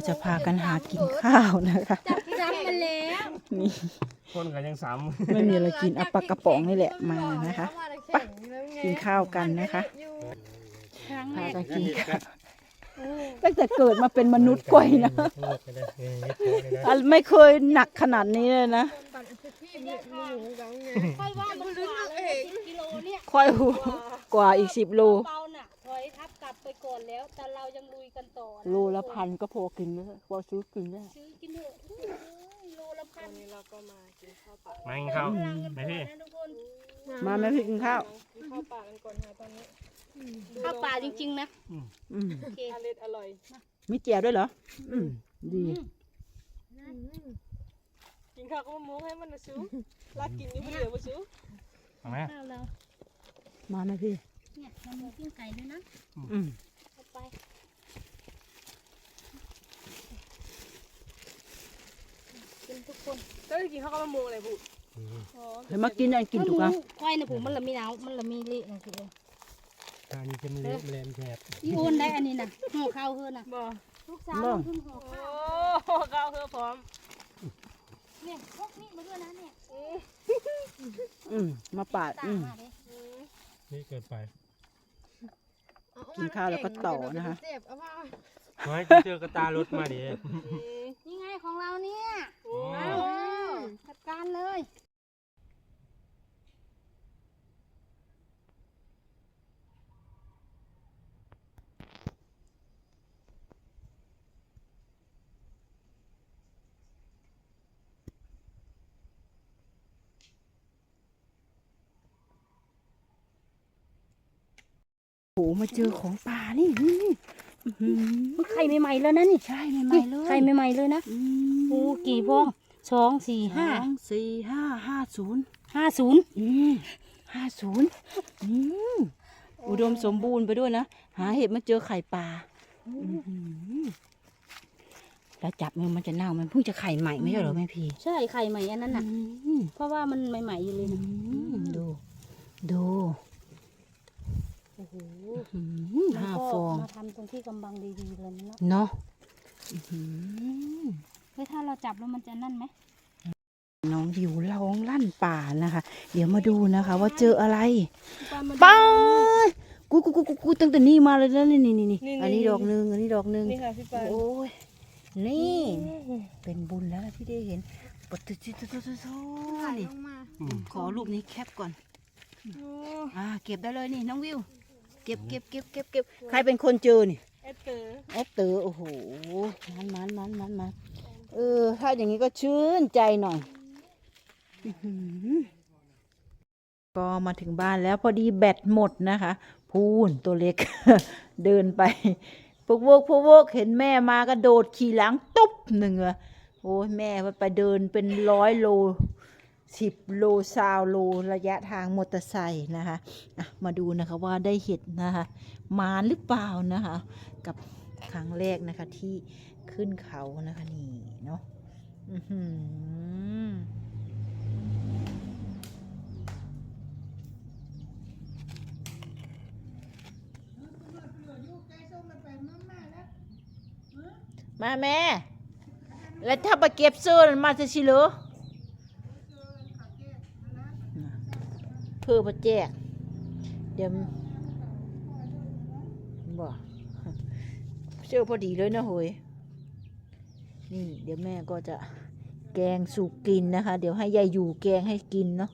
ก็จะพากันหากินข้าวนะคะ จับซ้ำมาแล้วนี่คนกันยังซ้ไม่มีอะไรกินเอาปลากระป๋องนี่แหละมานะคะไปกินข้าวกันนะคะครั้งพาแรกกันกินข้าวตั้งแต่เกิดมาเป็นมนุษย์กวยนะอะไม่เคยหนักขนาดนี้เลยนะค่อยว่ามันกว่าเลยสิบกิโลเนี่ยค่อยหูกว่าอีกสิบโล เบา อนแล้ว แต่เรายังลุยกันต่อนะโลละพันก็พอกินแล้วพอซื้อกินได้ซื้อกินเถอะโอ้ยโลละพันำมากินข้าวไหมพี่ นะทุกคนมาแม่พี่กินข้าวข้าวป่าจริงๆนะอืมโอเคอร่อยอร่อยมีเจียวด้วยเหรอ อืมดีกินข้าวก็มามุ้งให้มันนะซูลากกินอยู่คนเดียวมาซูเอาไหมข้าวเรามาไหมพี่เนี่ยเรามีปิ้งไก่ด้วยนะอืม เอาไปกินทุก คนแล้วกินข้าวก็มามุ้งอะไรบุเดี๋ยวมากินอันกินถูกอะควายในผมมันละมีหนาวมันละมีเละนะคืออันนี้จะมันเละแมลงแฉบอีโอนได้อันนี้นะห่อข้าวเฮือน่ะบ่ลูกสาวมันเพิ่งห่อโอ้ข้าวข้าวเฮือพร้อมเนี่ยพวกนี้มาด้วยนะเนี่ยอืมมาปาดต่าอืงมมาเลยนี่เกินไปกินข้าวแล้วก็ต่อนะคะน้อยเจอกระตารถมาดิ นี่ไงของเราเนี่ย โอ้ เอาจัดการเลย โห มาเจอของป่านี่นี่นี่อื้อหือไข่ใหม่ๆแล้วนะนี่ ใช่ใหม่ๆเลย ไข่ใหม่ๆเลยนะ อืโอ้กี่ฟอง สองสี่ห้าสองสี่ห้าห้าศูนย์ห้าศูนย์อืมห้าศูนย์อืมอุดมสมบูรณ์ไปด้วยนะ หาเห็ดมาเจอไข่ปลาอื้อหือแล้วจับมันมันจะเน่ามันเพิ่งจะไข่ใหม่ไม่ใช่เหรอแม่พี่ใช่ไข่ใหม่อันนั้นน่ะอืมเพราะว่ามันใหม่ๆอยู่เลยนะอืมดู ดูโอ้โหอื้อหือห้าฟองมาทำตรงที่กำบังดีๆเลยเนาะเนาะอื้อหือเฮ้ยถ้าเราจับแล้วมันจะนั่นไหมน้องดิวร้องลั่นป่านะคะ เดี๋ยวมาดูนะคะ ว่าเจออะไรมาป้าดกูกูกูกูกูตั้งแต่นี่มาเลยนะนี่นี่นี่นี่อันนี้ดอกหนึ่งอันนี้ดอกหนึ่งนี่ค่ะพี่ปานโอ้ยนี่เป็นบุญแล้วล่ะที่ได้เห็นปะตุจิตุตุตุตุนี่ขอรูปนี้แคปก่อนอ่าเก็บได้เลยนี่น้องวิว เก็บเก็บเก็บเก็บเก็บใครเป็นคนเจอนี่เอสเตอร์แอปเตอร์โอ้โหมันมันมันมันมัน เออ ถ้าอย่างนี้ก็ชื่นใจหน่อย ก็มาถึงบ้านแล้วพอดีแบตหมดนะคะ พูนตัวเล็ก เดินไปพวกพวกพวกพวกเห็นแม่มากระโดดขี่หลังตุ๊บหนึ่งอะโอ้ยแม่ไปเดินเป็นร้อยโลสิบโลซาวโลระยะทางมอเตอร์ไซค์นะคะะมาดูนะคะว่าได้เห็ดนะคะ มาหรือเปล่านะคะ กับครั้งแรกนะคะที่ ขึ้นเขานะคะนี่เนาะมาแม่ แล้วถ้าไปเก็บเสื้อมาจะชิเหรอเพื่อมาแจกเดี๋ยวบ่เชื่อพอดีเลยนะเฮ้ย นี่เดี๋ยวแม่ก็จะแกงสุกกินนะคะ เดี๋ยวให้ยายอยู่แกงให้กินเนาะ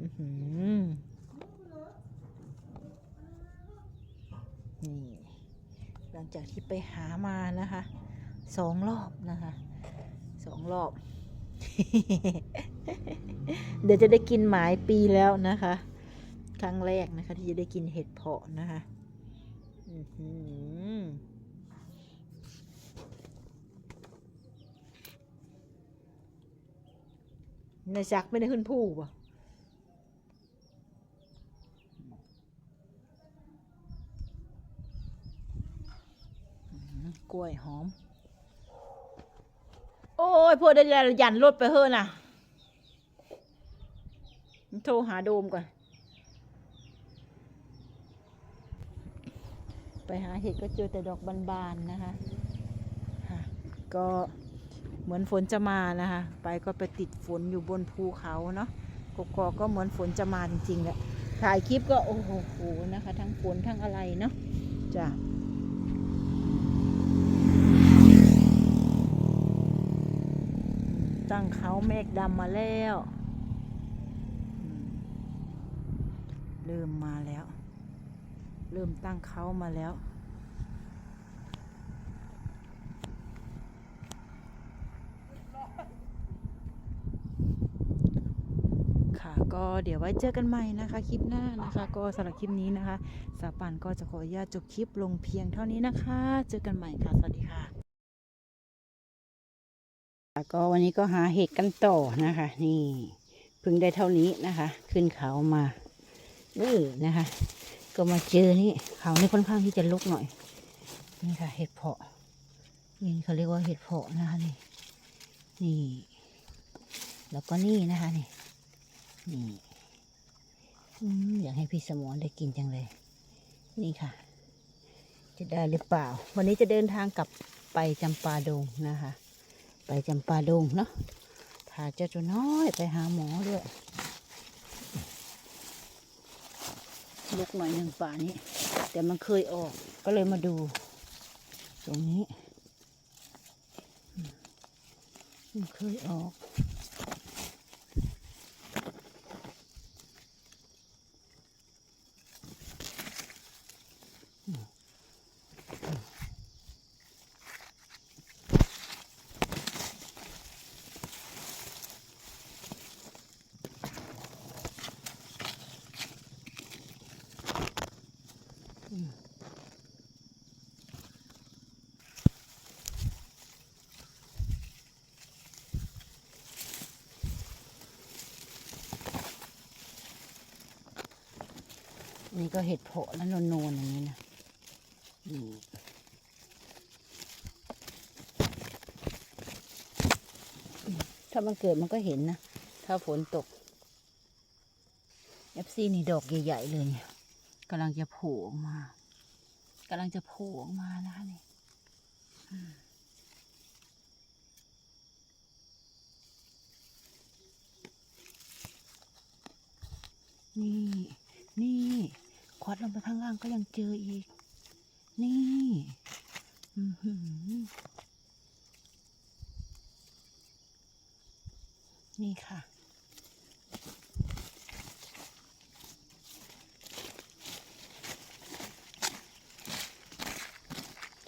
อือหือนี่ หลังจากที่ไปหามานะคะสองรอบนะคะสองรอบ เดี๋ยวจะได้กินหมายปีแล้วนะคะ ครั้งแรกนะคะ ที่จะได้กินเห็ดเพาะนะคะ อื้ อหือในจักไม่ได้ขึ้นผู้ป่ะอื้อกล้วยหอม โอ้ยพวกได้ยันรถไปเฮ้อน่ะ โทรหาโดมก่อน ไปหาเห็ดก็เจอแต่ดอกบานๆนะคะหาก็ เหมือนฝนจะมานะคะ ไปก็ไปติดฝนอยู่บนภูเขาเนาะกกอกก็เหมือนฝนจะมาจริงๆแหละถ่ายคลิปก็โอ้โหนะคะ ทั้งฝนทั้งอะไรเนาะจ้ะตั้งเขาเมฆดำมาแล้วเริ่มมาแล้ว เริ่มตั้งเขามาแล้ว ก็เดี๋ยวไว้เจอกันใหม่นะคะ คลิปหน้านะคะ ก็สำหรับคลิปนี้นะคะ สาปันก็จะขออนุญาตจบคลิปลงเพียงเท่านี้นะคะ เจอกันใหม่ค่ะ สวัสดีค่ะก็วันนี้ก็หาเห็ดกันต่อนะคะ นี่เพิ่งได้เท่านี้นะคะ ขึ้นเขามาเออนะคะ ก็มาเจอนี่เขานี่ค่อนข้างที่จะลุกหน่อย นี่ค่ะ เห็ดเพาะนี่เขาเรียกว่าเห็ดเพาะนะคะนี่นี่ แล้วก็นี่นะคะนี่ นี่อยากให้พี่สมรได้กินจังเลย นี่ค่ะ จะได้หรือเปล่า วันนี้จะเดินทางกลับไปจำปาดงนะคะ ไปจำปาดงเนาะพาเจ้าตัวน้อยไปหาหมอด้วยลุกหน่อยหนึ่งป่านี้ แต่มันเคยออกก็เลยมาดู ตรงนี้มันเคยออก นี่ก็เห็ดเพาะแล้วโนนๆอย่างนี้นะนี่ถ้ามันเกิดมันก็เห็นนะ ถ้าฝนตกเอฟซีนี่ดอกใหญ่ๆเลยเนี่ยกำลังจะโผล่ออกมากำลังจะโผล่ออกมานะคะนี่นี่ นี่ ควัดลงไปข้างล่างก็ยังเจออีก นี่นี่ค่ะ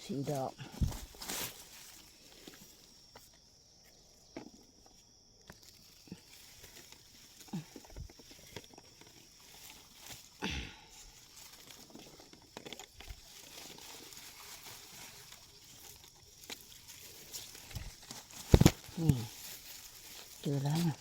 สีดอก นี่เจอแล้วนะ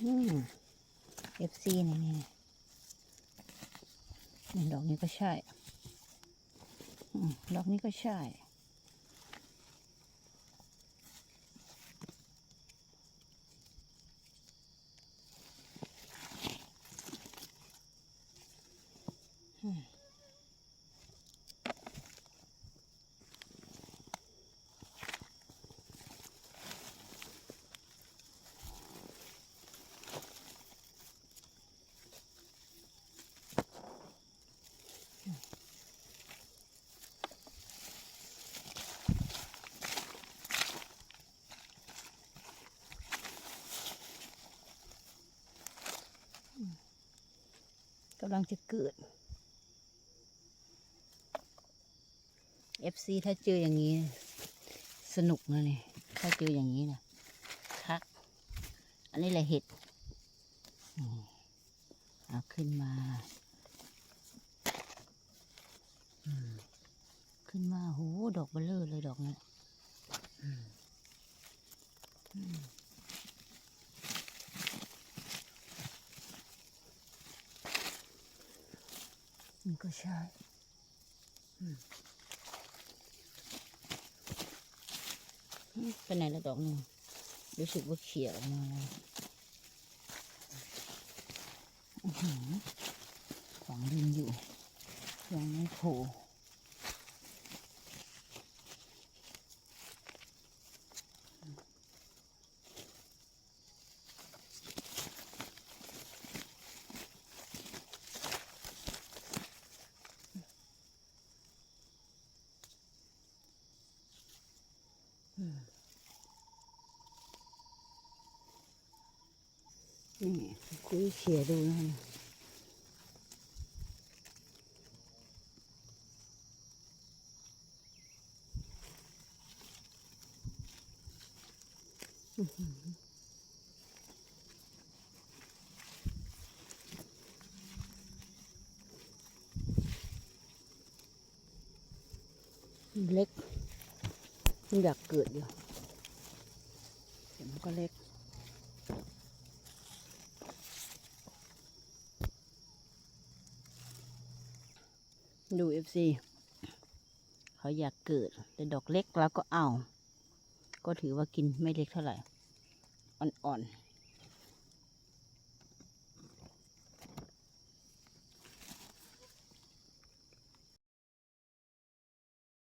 เอฟซีนี่นี่นี่ดอกนี้ก็ใช่ดอกนี้ก็ใช่ำลังจะเกิด FC ถ้าเจออย่างนี้ สนุกนะเนี่ยถ้าเจออย่างนี้นะทัก อันนี้แหละเห็ดเอาขึ้นมาขึ้นมาโหดอกเบลเลอร์เลยดอกนี้อืมอืม นี่ก็ใช่อืมอืมเป็นไหนละดอกหนึ่งรู้สึกว่าเขียวมาของดินอยู่ ยังไม่โผล่ นี่คุยเขียดูนะเล็กมันอยากเกิดอยู่แต่มันก็เล็ก ดูเอฟซีเขาอยากเกิดแต่ดอกเล็กเราก็เอา ก็ถือว่ากินไม่เล็กเท่าไหร่ อ่อนๆ